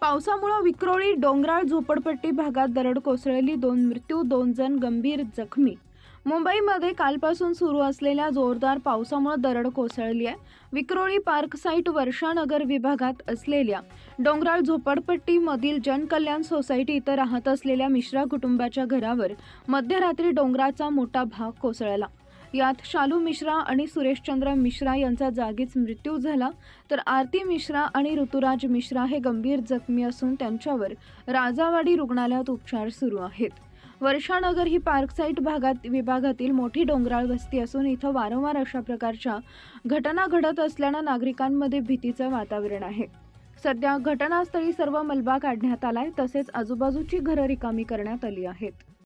पावसामुळे विक्रोळी डोंगराळ झोपडपट्टी भागात दरड कोसळली. दोन मृत्यू दोन जण गंभीर जखमी. मुंबईमध्ये कालपासून सुरू असलेल्या जोरदार पावसामुळे दरड कोसळली आहे विक्रोळी पार्क साईट वर्षानगर विभागात असलेल्या डोंगराळ झोपडपट्टीमधील जनकल्याण सोसायटी इथं राहत असलेल्या मिश्रा कुटुंबाच्या घरावर मध्यरात्री डोंगराचा मोठा भाग कोसळला. यात शालू मिश्रा आणि सुरेशचंद्र मिश्रा यांचा जागीच मृत्यू झाला. तर आरती मिश्रा आणि ऋतुराज मिश्रा हे गंभीर जखमी असून त्यांच्यावर राजावाडी रुग्णालयात उपचार सुरू आहेत. वर्षानगर ही पार्कसाईट भागात विभागातील मोठी डोंगराळ वस्ती असून इथं वारंवार अशा प्रकारच्या घटना घडत असल्यानं नागरिकांमध्ये भीतीचं वातावरण आहे. सध्या घटनास्थळी सर्व मलबा काढण्यात आलाय तसेच आजूबाजूची घरं रिकामी करण्यात आली आहेत.